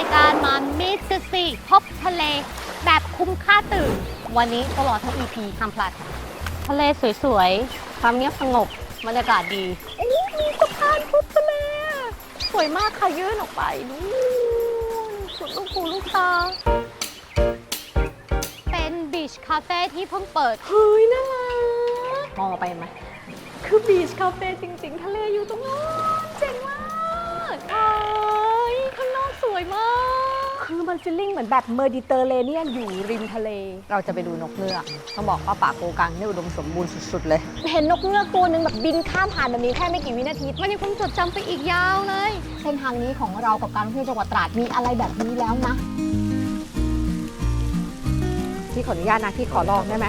ายการมามิสซีพบทะเล แบบคุ้มค่าตื่น วันนี้ตลอดทั้ง EP ห้ามพลาดทะเลสวยๆ ความเงียบสงบบรรยากาศดีโอ้มีสะพานพุบทะเล สวยมากค่ะยื่นออกไปนู่นสุดลูกหูลูกตา เป็นบีชคาเฟ่ที่เพิ่งเปิด เฮ้ยน่ารักมองอไปไหม คือบีชคาเฟ่จริงๆ ทะเลอยู่ตรงนั้นเจ๋งมาก ฟีลลิ่งเหมือนแบบเมดิเตอร์เรเนียนอยู่ริมทะเล เราจะไปดูนกเงือกต้องบอกว่าป่าโกกังนี่อุดมสมบูรณ์สุด ๆ เลย เห็นนกเงือกตัวหนึ่งแบบบินข้ามผ่านแบบนี้แค่ไม่กี่วินาที มันยังคงจดจำไปอีกยาวเลย เส้นทางนี้ของเรากับการท่องเที่ยวจังหวัดตราดมีอะไรแบบนี้แล้วนะที่ขออนุญาตนะที่ขอลองได้ไหม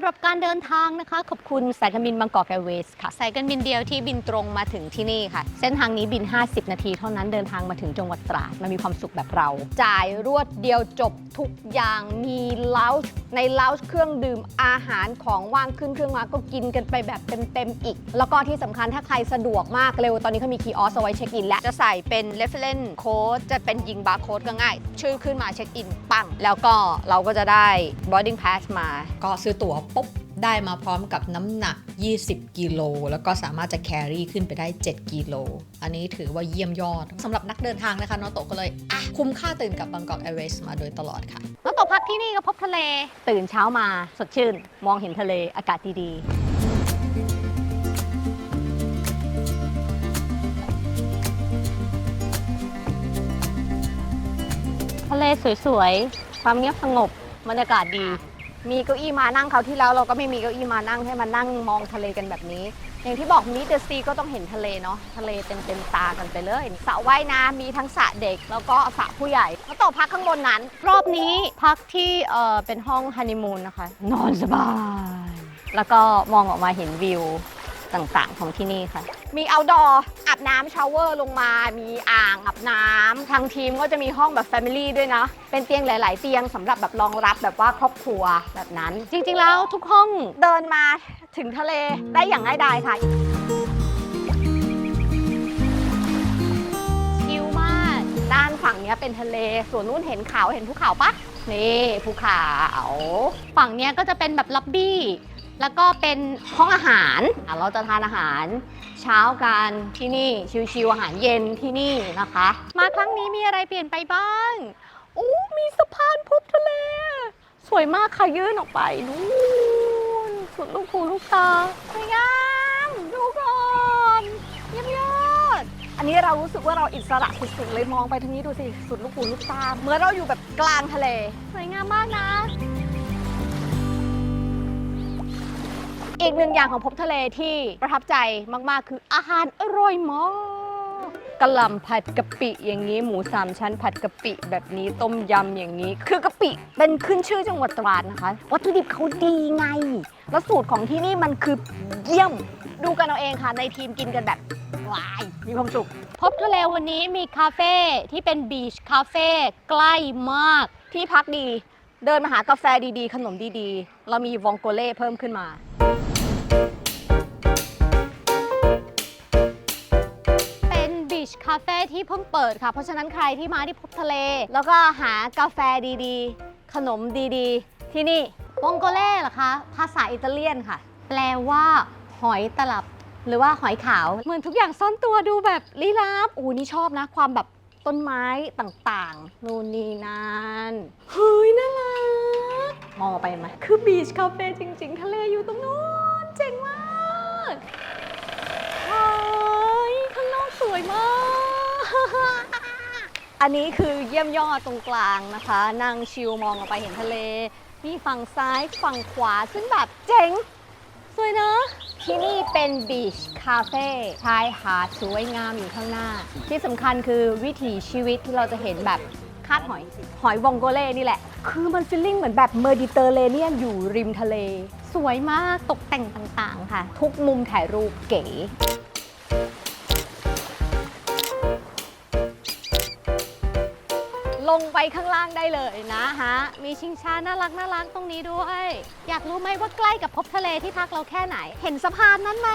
ำหรับการเดินทางนะคะ ขอบคุณสายการบินบางกอกแอร์เวย์ค่ะ สายการบินเดียวที่บินตรงมาถึงที่นี่ค่ะ เส้นทางนี้บิน 50 นาทีเท่านั้นเดินทางมาถึงจังหวัดตราดมันมีความสุขแบบเรา จ่ายรวดเดียวจบทุกอย่างมีเลาส์ในเลาส์เครื่องดื่มอาหารของว่างขึ้นเครื่องมาก็กินกันไปแบบเต็มๆอีก แล้วก็ที่สำคัญถ้าใครสะดวกมากเร็วตอนนี้เขามีคีออสเอาไว้เช็คอินแล้วจะใส่เป็น reference code จะเป็นยิงบาร์โค้ดก็ง่าย ชื่อขึ้นมาเช็คอินปังแล้วก็เราก็จะได้ boarding pass มาก็ซื้อตั๋วปุ๊บได้มาพร้อมกับน้ำหนัก 20 กิโล แล้วก็สามารถจะ carry ขึ้นไปได้ 7 กิโล อันนี้ถือว่าเยี่ยมยอดสำหรับนักเดินทางนะคะนอโตก็เลยอะคุ้มค่าตื่นกับบางกอกแอร์เวย์มาโดยตลอดค่ะแล้วตพักที่นี่ก็พบทะเล ตื่นเช้ามาสดชื่น มองเห็นทะเลอากาศดีๆทะเลสวยๆ ความเงียบสงบบรรยากาศดี มีเก้าอี้มานั่งเขาที่แล้วเราก็ไม่มีเก้าอี้มานั่งให้มานั่งมองทะเลกันแบบนี้ อย่างที่บอกมิเตอร์ซีก็ต้องเห็นทะเลเนาะทะเลเต็มเต็มตากันไปเลยสระว่ายน้ำมีทั้งสระเด็ก แล้วก็สระผู้ใหญ่แล้วต่อพักข้างบนนั้น รอบนี้พักที่เออเป็นห้องฮันนีมูนนะคะ นอนสบาย แล้วก็มองออกมาเห็นวิว ต่างๆ ของที่นี่ค่ะ มีเอาดออาบน้ำชาวเวอร์ลงมา มีอ่างอาบน้ำทางทีมก็จะมีห้องแบบแฟมิลี่ด้วยนะ เป็นเตียงหลาย ๆ เตียงสำหรับแบบรองรับแบบว่าครอบครัวแบบนั้น จริง ๆ แล้วทุกห้องเดินมาถึงทะเลได้อย่างง่ายดายค่ะชิลมาก ด้านฝั่งนี้เป็นทะเล ส่วนนู้นเห็นเขาเห็นภูเขาปะนี่ภูเขา ฝั่งนี้ก็จะเป็นแบบล็อบบี้ แล้วก็เป็นห้องอาหารอะเราจะทานอาหารเช้ากันที่นี่ชิวๆอาหารเย็นที่นี่นะคะ มาครั้งนี้มีอะไรเปลี่ยนไปบ้างโอ้มีสะพานพุบทะเล สวยมากค่ะยื่นออกไปนู่นสุดลูกหูลูกตาสวยงามดูก่อนเยี่ยมยอด อันนี้เรารู้สึกว่าเราอิสระสุดๆเลยมองไปทางนี้ดูสิสุดลูกหูลูกตาเหมื่อนเราอยู่แบบกลางทะเล สวยงามมากนะ อีกหนึ่งอย่างของพบทะเลที่ประทับใจมากๆ คืออาหารอร่อยมากกะหล่ำผัดกะปิอย่างนี้ หมูสามชั้นผัดกะปิแบบนี้ต้มยำอย่างนี้ คือกะปิเป็นขึ้นชื่อจังหวัดตราดนะคะ วัตถุดิบเขาดีไง แล้วสูตรของที่นี่มันคือเยี่ยมดูกันเอาเองค่ะ ในทีมกินกันแบบวายมีความสุข พบทะเลวันนี้มีคาเฟ่ที่เป็นบีชคาเฟ่ใกล้มาก ที่พักดี เดินมาหากาแฟดีๆ ขนมดีๆ เรามีวองโกเล่เพิ่มขึ้นมาาเฟ่ที่เพิ่งเปิดค่ะ เพราะฉะนั้นใครที่มาที่พบทะเล แล้วก็หากาแฟดีๆ ขนมดีๆ ที่นี่วองโกเล่เหรอคะ ภาษาอิตาเลียนค่ะ แปลว่าหอยตลับ หรือว่าหอยขาว เหมือนทุกอย่างซ่อนตัวดูแบบลี้ลับโอ้นี่ชอบนะ ความแบบต้นไม้ต่างๆ นู่นนี่นั่นเฮ้ยน่ารัก มองออกไปไหมคือบีชคาเฟ่จริง ๆ ทะเลอยู่ตรงนู้น เจ๋งมากเฮ้ยข้างนอกสวยมาก อันนี้คือเยี่ยมยอดตรงกลางนะคะนั่งชิลมองออกไปเห็นทะเล มีฝั่งซ้ายฝั่งขวาซึ่งแบบเจ๋ง สวยเนอะที่นี่เป็นบีชคาเฟ่ชายหาดสวยงามอยู่ข้างหน้า ที่สำคัญคือวิถีชีวิตที่เราจะเห็นแบบคาดหอย หอยวองโกเล่นี่แหละ คือมันฟีลลิ่งเหมือนแบบเมดิเตอร์เรเนียนอยู่ริมทะเล สวยมากตกแต่งต่างๆค่ะ ทุกมุมถ่ายรูปเก๋ งไปข้างล่างได้เลยนะฮะ มีชิงช้าน่ารักน่ารักตรงนี้ด้วย อยากรู้ไหมว่าใกล้กับพบทะเลที่พักเราแค่ไหน เห็นสะพานนั้นไหม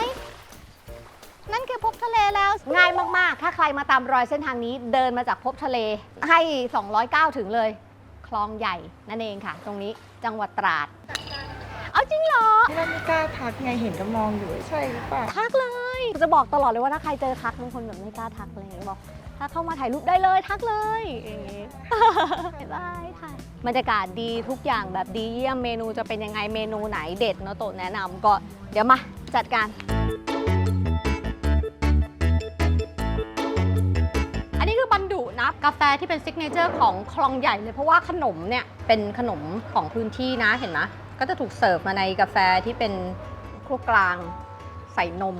นั่นคือพบทะเลแล้ว ง่ายมาก ๆ ถ้าใครมาตามรอยเส้นทางนี้เดินมาจากพบทะเล ให้ 209 ถึงเลย คลองใหญ่นั่นเองค่ะ ตรงนี้จังหวัดตราด เอาจริงเหรอ ที่เราไม่กล้าทักไงเห็นก็มองอยู่ใช่หรือเปล่า ทักเลย จะบอกตลอดเลยว่าถ้าใครเจอทักบางคนแบบไม่กล้าทักอะไรอย่างเงี้ยบอก ถ้าเข้ามาถ่ายรูปได้เลยทักเลยอย่างงี้บ๊ายบายค่ะบรรยากาศดีทุกอย่างแบบดีเยี่ยมเมนูจะเป็นยังไงเมนูไหนเด็ดเนาะโตะแนะนำก็เดี๋ยวมาจัดการอันนี้คือบันดุนะกาแฟที่เป็นซิกเนเจอร์ของคลองใหญ่เลยเพราะว่าขนมเนี่ยเป็นขนมของพื้นที่นะเห็นไหมก็จะถูกเสิร์ฟมาในกาแฟที่เป็นครัวกลางใส่นม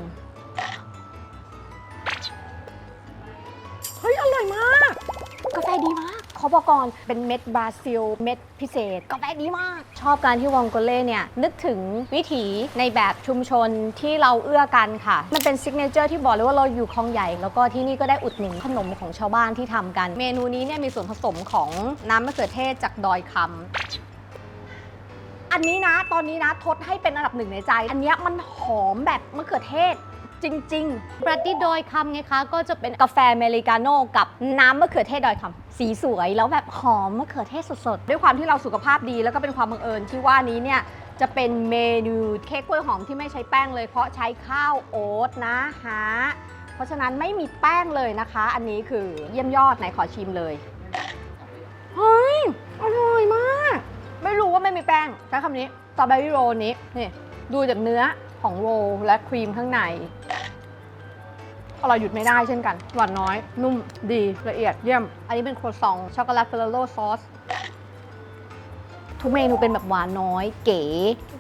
ดีมากขอบกก่อนเป็นเม็ดบราซิล เม็ดพิเศษกาแฟดีมาก ชอบการที่วองโกเล่เนี่ย นึกถึงวิถีในแบบชุมชนที่เราเอื้อกันค่ะ มันเป็นซิกเนเจอร์ที่บอกเลยว่าเราอยู่คลองใหญ่ แล้วก็ที่นี่ก็ได้อุดหนุนขนมของชาวบ้านที่ทำกัน เมนูนี้เนี่ยมีส่วนผสมของน้ำมะเขือเทศจากดอยคอันนี้นะ ตอนนี้นะทดให้เป็นอันดับหนึ่งในใจ อันนี้มันหอมแบบมะเขือเทศ จริงๆำบรัดดี้ดอยคำไงคะ ก็จะเป็นกาแฟอเมริกาโน่กับน้ำมะเขือเทศดอยคำสีสวยแล้วแบบหอมมะเขือเทศสดๆด้วยความที่เราสุขภาพดีแล้วก็เป็นความบังเอิญที่ว่านี้เนี่ยจะเป็นเมนูเค้กกล้วยหอมที่ไม่ใช้แป้งเลย เพราะใช้ข้าวโอ๊ตนะฮะเพราะฉะนั้นไม่มีแป้งเลยนะคะ อันนี้คือเยี่ยมยอดไหนขอชิมเลยเฮ้ยอร่อยมาก ไม่รู้ว่าไม่มีแป้งใช้คำนี้สตรอเบอรี่โรนี้นี่ดูจากเนื้อของโรลและครีมข้างใน อร่อยหยุดไม่ได้เช่นกัน หวานน้อย นุ่มดีละเอียดเยี่ยม อันนี้เป็นครัวซองช็อกโกแลตเฟลโลซอสทุกเมนูเป็นแบบหวานน้อยเก๋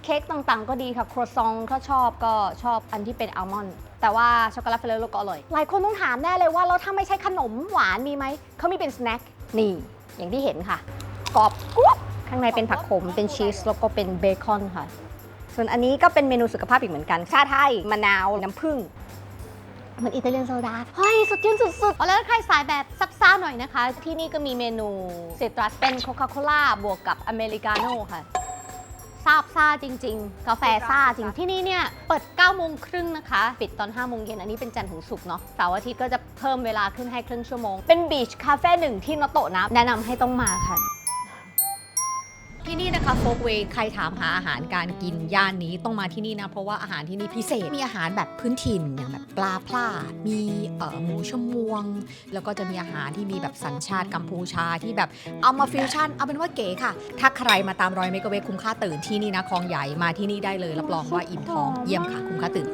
เค้กต่างๆ ก็ดีค่ะ ครัวซองถ้าชอบก็ชอบอันที่เป็นอัลมอนด์ แต่ว่าช็อกโกแลตเฟลโลก็อร่อย หลายคนต้องถามแน่เลยว่า แล้วถ้าไม่ใช่ขนมหวานมีไหม เขามีเป็นสแน็ค นี่ อย่างที่เห็นค่ะ กรอบกรุบข้างในเป็นผักขม เป็นชีส แล้วก็เป็นเบคอนค่ะ ส่วนอันนี้ก็เป็นเมนูสุขภาพอีกเหมือนกัน ชาไทย มะนาว น้ำผึ้ง เหมือนอิตาเลียนโซดาเฮ้ยสดชื่นสุดอ๋อแล้วถ้าใครสายแบบซับซ่าหน่อยนะคะ ที่นี่ก็มีเมนูซิตรัสเป็นโคคาโคล่าบวกกับอเมริกาโน่ค่ะซาบซ่าจริง ๆ กาแฟซ่าจริงที่นี่เนี่ย เปิด9โมงครึ่งนะคะ ปิดตอน5โมงเย็นอันนี้เป็นจันทร์ถึงศุกร์เนาะเสาร์อาทิตย์ก็จะเพิ่มเวลาขึ้นให้ครึ่งชั่วโมงๆเป็นบีชคาเฟ่หนึ่งที่นโตะนะ แนะนำให้ต้องมาค่ะ ที่นี่นะคะโฟกเวย์ใครถามหาอาหารการกินย่านนี้ต้องมาที่นี่นะ เพราะว่าอาหารที่นี่พิเศษ มีอาหารแบบพื้นถิ่นอย่างแบบปลาพลาดมีเอ่อหมูชมวง แล้วก็จะมีอาหารที่มีแบบสัญชาติกัมพูชาที่แบบเอามาฟิวชั่น เอาเป็นว่าเก๋ค่ะ ถ้าใครมาตามรอยเมกะเวคุ้มค่าตื่นที่นี่นะคลองใหญ่มาที่นี่ได้เลย รับรองว่าอิ่มท้องเยี่ยมค่ะคุ้มค่าตื่น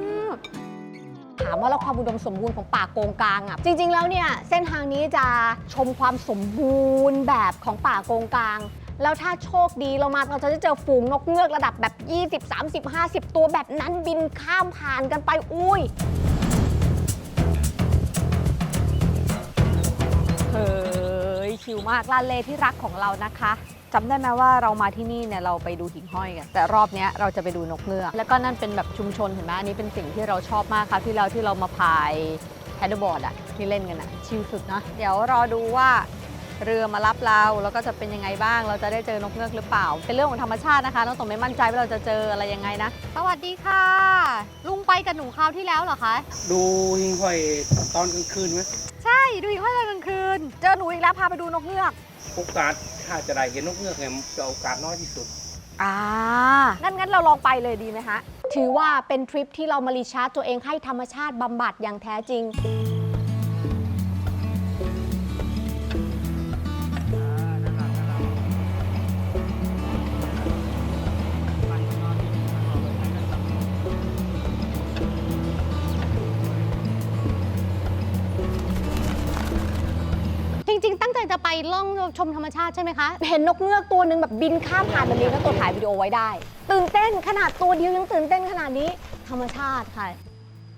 ถามว่าแล้วความอุดมสมบูรณ์ของป่าโกงกางอะจริง ๆ แล้วเนี่ยเส้นทางนี้จะชมความสมบูรณ์แบบของป่าโกงกาง แล้วถ้าโชคดีเรามาเราจะเจอฝูงนกเงือกระดับแบบ 20 30 50 ตัวแบบนั้นบินข้ามผ่านกันไปอุ้ยเฮ้ยชิลมากลานเลที่รักของเรานะคะจำได้ไหมว่าเรามาที่นี่เนี่ยเราไปดูหิ่งห้อยกันแต่รอบเนี้ยเราจะไปดูนกเงือกแล้วก็นั่นเป็นแบบชุมชนเห็นไหมอันนี้เป็นสิ่งที่เราชอบมากค่ะที่เราที่เรามาพายแพดเดิลบอร์ดอะที่เล่นกันอะชิลสุดนะเดี๋ยวรอดูว่า เรือมารับเราแล้วก็จะเป็นยังไงบ้าง เราจะได้เจอนกเงือกหรือเปล่า เป็นเรื่องของธรรมชาตินะคะน้องสมไม่มั่นใจว่าเราจะเจออะไรยังไงนะ สวัสดีค่ะ ลุงไปกับหนูคราวที่แล้วเหรอคะ ดูหิงห้อยตอนกลางคืนไหมใช่ดูอีกห้อยตอนกลางคืน เจอหนูอีกแล้วพาไปดูนกเงือกโอกาสถ้าจะได้เห็นนกเงือกเนี่ยมันจะโอกาสน้อยที่สุด อ่างั้นงั้นเราลองไปเลยดีไหมฮะถือว่าเป็นทริปที่เรามารีชาร์จตัวเองให้ธรรมชาติบำบัดอย่างแท้จริง จะไปล่องชมธรรมชาติใช่ไหมคะ เห็นนกเงือกตัวหนึ่งแบบบินข้ามผ่านแบบนี้แล้วตัวถ่ายวิดีโอไว้ได้ ตื่นเต้นขนาดตัวเดียวยังตื่นเต้นขนาดนี้ ธรรมชาติค่ะ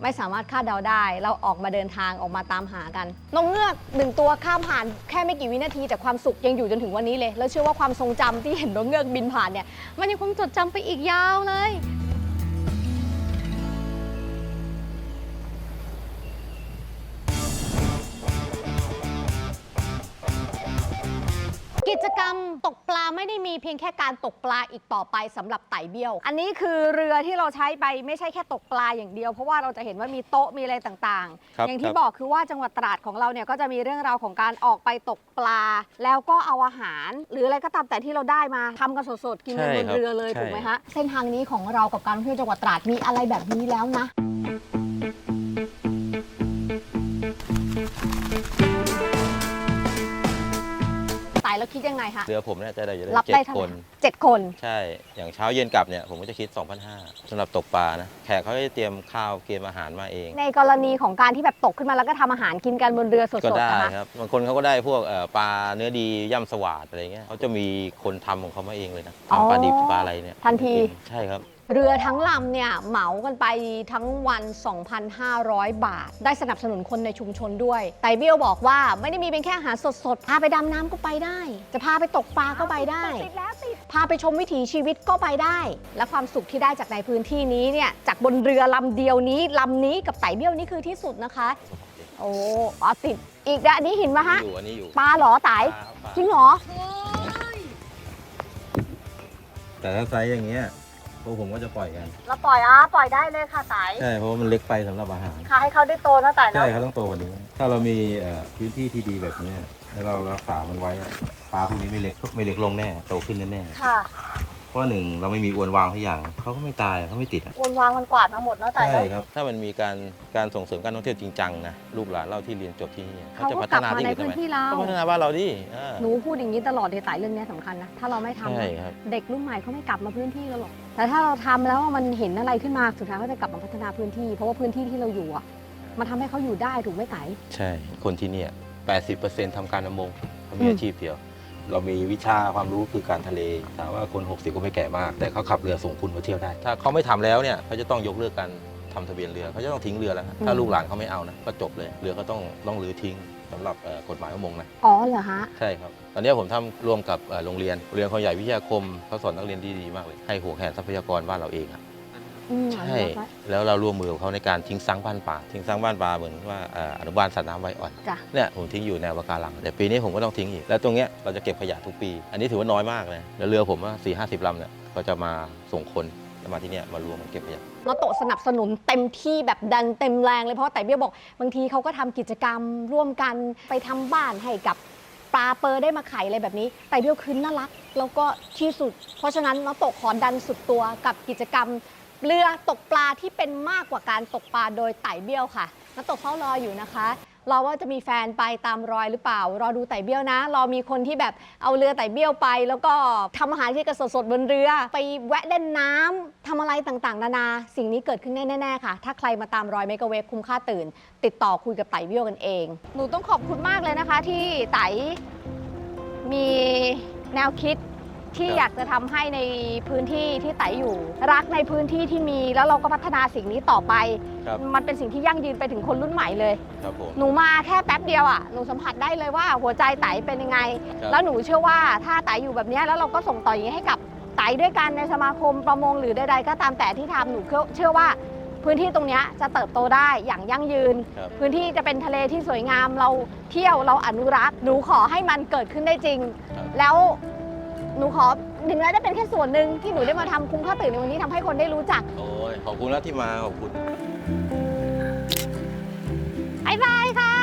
ไม่สามารถคาดเดาได้ เราออกมาเดินทางออกมาตามหากัน นกเงือกหนึ่งตัวข้ามผ่านแค่ไม่กี่วินาทีแต่ความสุขยังอยู่จนถึงวันนี้เลย แล้วเชื่อว่าความทรงจำที่เห็นนกเงือกบินผ่านเนี่ย มันยังคงจดจำไปอีกยาวเลย รรมตกปลาไม่ได้มีเพียงแค่การตกปลาอีกต่อไปสำหรับไต่เบี้ยว อันนี้คือเรือที่เราใช้ไปไม่ใช่แค่ตกปลาอย่างเดียว เพราะว่าเราจะเห็นว่ามีโต๊ะมีอะไรต่างครับๆ อย่างที่ครับ บอกคือว่าจังหวัดตราดของเราเนี่ยก็จะมีเรื่องราวของการออกไปตกปลา แล้วก็เอาอาหาร หรืออะไรก็ตามแต่ที่เราได้มาทำกันสดๆกินกันบนเรือเลยถูกไหมฮะเส้นทางนี้ของเรากับการท่องเที่ยวจังหวัดตราดมีอะไรแบบนี้แล้วนะ ไต่แล้วคิดยังไงคะเรือผมเนี่ยจะได้อยู่ได้รับเจ็ได้ดเท่าคไหร่นเจ็ดคน ใช่ อย่างเช้าเย็นกลับเนี่ยผมก็จะคิด 2,500สำหรับตกปลานะ แขกเขาจะเตรียมข้าวเตรียมอาหารมาเอง ในกรณีของการที่แบบตกขึ้นมาแล้วก็ทำอาหารกินกันบนเรือสก็ดๆได้นะคะครับ บางคนเขาก็ได้พวกเอ่อปลาเนื้อดีย่ำสวาดอะไรเงี้ยเขาจะมีคนทำของเขามาเองเลยนะอ๋อทำปลาดิบปลาอะไรเนี่ยทันที ใช่ครับ เรือทั้งลำเนี่ยเหมากันไปทั้งวัน 2,500 บาท ได้สนับสนุนคนในชุมชนด้วย ไต่เบี้ยวบอกว่าไม่ได้มีเป็นแค่อาหารสดๆ พาไปดำน้ำก็ไปได้ จะพาไปตกปลาก็ไปได้ ติดแล้วติด พาไปชมวิถีชีวิตก็ไปได้ และความสุขที่ได้จากในพื้นที่นี้เนี่ยจากบนเรือลำเดียวนี้ลำนี้กับไต่เบี้ยวนี่คือที่สุดนะคะ โอ้อ๋อติดอีกแล้วอันนี้หินปะฮะอยู่อันนี้อยู่ปลาเหรอไต่ปลาปลาจริงเหรอ แต่ถ้าไซส์อย่างเงี้ย พวกผมก็จะปล่อยกัน เราปล่อยอะปล่อยได้เลยค่ะไตใช่ เพราะว่ามันเล็กไปสำหรับอาหาร ค่ะให้เขาได้โตนะไตใช่เนาะเขาต้องโตกว่านี้ ถ้าเรามีเอ่อพื้นที่ที่ดีแบบเนี้ยแล้วเรารักษามันไว้อะปลาพวกนี้ไม่เล็กไม่เล็กลงแน่ โตขึ้นแน่ค่ะๆเพราะว่าหนึ่งเราไม่มีอวนวางทุกอย่างเขาก็ไม่ตายเขาไม่ติดอะ วนวางมันกวาดมาหมดเนาะไตใช่เนาะ ครับ ถ้ามันมีการการส่งเสริมการท่องเที่ยวจริงจังนะลูกหลานเราที่เรียนจบที่นี่เขาจะก็พักฒลับนามาที่ในอื่นทำพื้นไมที่เราก็พัฒนาบ้านเราดิอ่าหนูพูดอย่างนี้ตลอดเลยไตเรื่องนี้สำคัญนะ ถ้าเราไม่ทำใช่อะครับ เด็กรุ่นใหม่เขาไม่กลับมาพื้นที่เราหรอก แต่ถ้าเราทำแล้วมันเห็นอะไรขึ้นมาสุดท้ายเขาจะกลับมาพัฒนาพื้นที่ เพราะว่าพื้นที่ที่เราอยู่อะมันทำให้เขาอยู่ได้ถูกไหมไตใช่ คนที่เนี่ย80%ทำการประมงเขามีอืมอาชีพเดียว เรามีวิชาความรู้คือการทะเลถามว่าคน 60 ก็ไม่แก่มาก แต่เขาขับเรือส่งคุณมาเที่ยวได้ ถ้าเขาไม่ทำแล้วเนี่ยเขาจะต้องยกเลิกการทำทะเบียนเรือเขาจะต้องทิ้งเรือแล้วนะถ้าลูกหลานเขาไม่เอานะก็จบเลยเรือก็ต้องต้องรื้อทิ้ง สำหรับเอ่อกฎหมายประมงนะ อ๋อเหรอฮะ ใช่ครับ ตอนนี้ผมทำร่วมกับเอ่อโรงเรียนโรงเรียนเขาใหญ่วิทยาคมเขาสอนนักเรียนดีดีมากเลย ให้หัวแขนทรัพยากรบ้านเราเองอะอืมใช่แล้วเราร่วมมือกับเขาในการทิ้งซังบ้านป่า ทิ้งซังบ้านป่าเหมือนว่าเอ่ออนุบาลสัตว์น้ำไว้อ่อน จ้ะเนี่ยผมทิ้งอยู่แนวปะการังแต่ปีนี้ผมก็ต้องทิ้งอีก แล้วตรงเนี้ยเราจะเก็บขยะทุกปี อันนี้ถือว่าน้อยมากเลยแล้วเรือผมว่าสี่ห้าสิบลำเนี่ยก็จะมาส่งคนแล้วมาที่เนี่ยมารวมกันเก็บขยะ นโตะสนับสนุนเต็มที่แบบดันเต็มแรงเลยเพราะแต่เบี้ยวบอก บางทีเขาก็ทำกิจกรรมร่วมกันไปทำบ้านให้กับปลาเปอร์ได้มาไข่อะไรแบบนี้ แต่เบี้ยวคือน่ารัก แล้วก็ที่สุด เพราะฉะนั้นนโตะขอดันสุดตัวกับกิจกรรม เรือตกปลาที่เป็นมากกว่าการตกปลาโดยไต่เบี้ยวค่ะนโตะเฝ้ารออยู่นะคะ รอว่าจะมีแฟนไปตามรอยหรือเปล่า รอดูไต่เบี้ยวนะรอมีคนที่แบบเอาเรือไต่เบี้ยวไป แล้วก็ทำอาหารที่กระสดๆบนเรือ ไปแวะเล่นน้ำทำอะไรต่างๆ นานา สิ่งนี้เกิดขึ้นแน่ๆค่ะ ถ้าใครมาตามรอยเมกะเวฟคุ้มค่าตื่น ติดต่อคุยกับไต่เบี้ยวกันเอง หนูต้องขอบคุณมากเลยนะคะ ที่ไต่มีแนวคิด ที่ครับอยากจะทำให้ในพื้นที่ที่ไต่อยู่ รักในพื้นที่ที่มีแล้วเราก็พัฒนาสิ่งนี้ต่อไป ครับ มันเป็นสิ่งที่ยั่งยืนไปถึงคนรุ่นใหม่เลย ครับผม หนูมาแค่แป๊บเดียวอะหนูสัมผัสได้เลยว่าหัวใจไตเป็นยังไง ครับ แล้วหนูเชื่อว่าถ้าไตอยู่แบบเนี้ยแล้วเราก็ส่งต่ออย่างนี้ให้กับไตด้วยกันในสมาคมประมงหรือใดๆก็ตามแต่ที่ทำหนูเชื่อว่า พื้นที่ตรงเนี้ยจะเติบโตได้อย่างยั่งยืน ครับ พื้นที่จะเป็นทะเลที่สวยงามเราเที่ยวเราอนุรักษ์ หนูขอให้มันเกิดขึ้นได้จริง ครับ แล้ว หนูขอถึงแม้จะเป็นแค่ส่วนหนึ่งที่หนูได้มาทำคุ้มค่าตื่นในวันนี้ทำให้คนได้รู้จักโอ้ยขอบคุณแล้วที่มาขอบคุณ บายบายค่ะ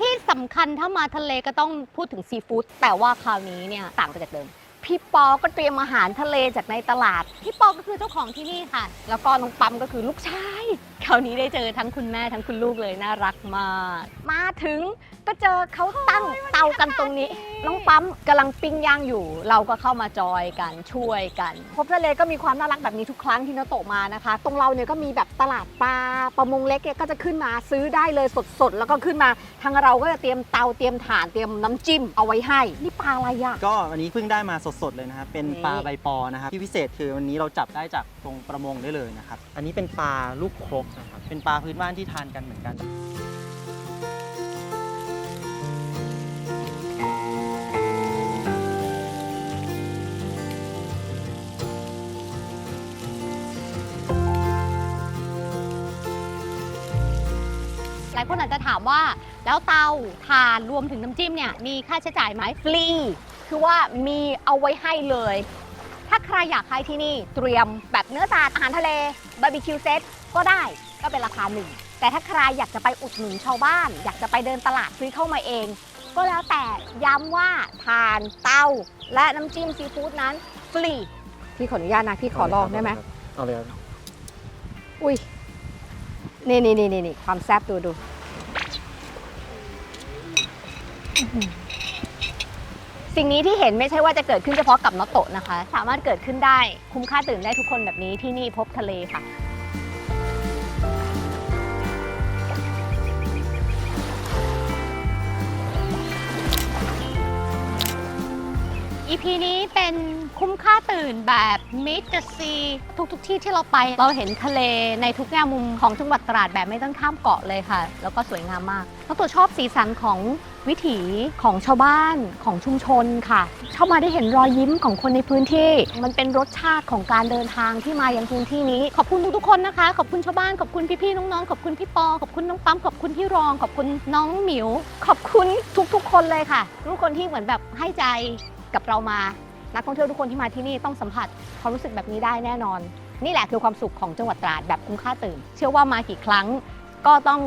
ที่สำคัญถ้ามาทะเลก็ต้องพูดถึงซีฟู้ดแต่ว่าคราวนี้เนี่ยต่างไปจากเดิม พี่ปอก็เตรียมอาหารทะเลจากในตลาด พี่ปอก็คือเจ้าของที่นี่ค่ะ แล้วก็น้องปั๊มก็คือลูกชาย คราวนี้ได้เจอทั้งคุณแม่ทั้งคุณลูกเลยน่ารักมาก มาถึงก็เจอเขาตั้งเตากันตรงนี้ น้องปั๊มกำลังปิ้งย่างอยู่ เราก็เข้ามาจอยกันช่วยกัน พบทะเลก็มีความน่ารักแบบนี้ทุกครั้งที่นโตะมานะคะ ตรงเราเนี่ยก็มีแบบตลาดปลาประมงเล็กเนี่ยก็จะขึ้นมาซื้อได้เลยสดๆ แล้วก็ขึ้นมาทางเราก็จะเตรียมเตาเตรียมถ่านเตรียมน้ำจิ้มเอาไว้ให้ นี่ปลาอะไรอะ ก็วันนี้เพิ่งได้มาสดๆเลยนะครับเป็นนี่ปลาใบปอนะครับที่พิเศษคือวันนี้เราจับได้จากตรงประมงได้เลยนะครับอันนี้เป็นปลาลูกครกนะครับเป็นปลาพื้นบ้านที่ทานกันเหมือนกันหลายคนอาจจะถามว่าแล้วเตาถ่านรวมถึงน้ำจิ้มเนี่ยมีค่าใช้จ่ายไหมฟรี คือว่ามีเอาไว้ให้เลย ถ้าใครอยากให้ที่นี่เตรียมแบบเนื้อสัตว์อาหารทะเลบาร์บีคิวเซตก็ได้ก็เป็นราคาหนึ่ง แต่ถ้าใครอยากจะไปอุดหนุนชาวบ้าน อยากจะไปเดินตลาดซื้อเข้ามาเอง ก็แล้วแต่ย้ำว่าทานเต้า และน้ำจิ้มซีฟู้ดนั้นฟรีพี่ขออนุญาตนะพี่ขอลองได้ไหมเอาเลยครับอุ้ยนี่นี่นี่นี่ความแซ่บดูดูอื้อหือ สิ่งนี้ที่เห็นไม่ใช่ว่าจะเกิดขึ้นเฉพาะกับนอตโตะนะคะ สามารถเกิดขึ้นได้คุ้มค่าตื่นได้ทุกคนแบบนี้ที่นี่พบทะเลค่ะ EP นี้เป็น คุ้มค่าตื่นแบบ Meet the Sea ทุกๆที่ที่เราไป เราเห็นทะเลในทุกแง่มุมของจังหวัดตราดแบบไม่ต้องข้ามเกาะเลยค่ะ แล้วก็สวยงามมากแล้วตัวชอบสีสันของวิถีของชาวบ้านของชุมชนค่ะชอบมาได้เห็นรอยยิ้มของคนในพื้นที่ มันเป็นรสชาติของการเดินทางที่มายังพื้นที่นี้ ขอบคุณทุกๆคนนะคะ ขอบคุณชาวบ้าน ขอบคุณพี่ๆน้องๆ ขอบคุณพี่ปอ ขอบคุณน้องปั๊ม ขอบคุณพี่รอง ขอบคุณน้องหมิว ขอบคุณทุกๆ คนเลยค่ะ ทุกคนที่เหมือนแบบให้ใจกับเรามา นักท่องเที่ยวทุกคนที่มาที่นี่ต้องสัมผัสความรู้สึกแบบนี้ได้แน่นอน นี่แหละคือความสุขของจังหวัดตราดแบบคุ้มค่าตื่น เชื่อว่ามากี่ครั้งก็ต้อง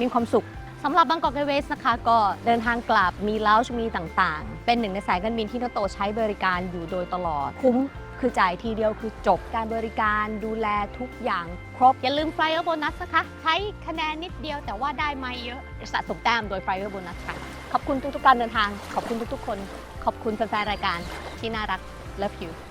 มีความสุขสำหรับบางกอก a เวสนะคะ ก็เดินทางกลับมีเลาชมีต่างๆ เป็นหนึ่งในสายการบินที่นโตใช้บริการอยู่โดยตลอด คุ้มคือจ่ายทีเดียวคือจบการบริการดูแลทุกอย่างครบ อย่าลืม Flyer Bonus นะคะ ใช้คะแนนนิดเดียวแต่ว่าได้ไม่เยอะสะสมแต้มโดย Flyer Bonus ค่ะ ขอบคุณทุกๆการเดินทาง ขอบคุณทุกๆคน ขอบคุณแฟนๆรายการที่น่ารัก Love you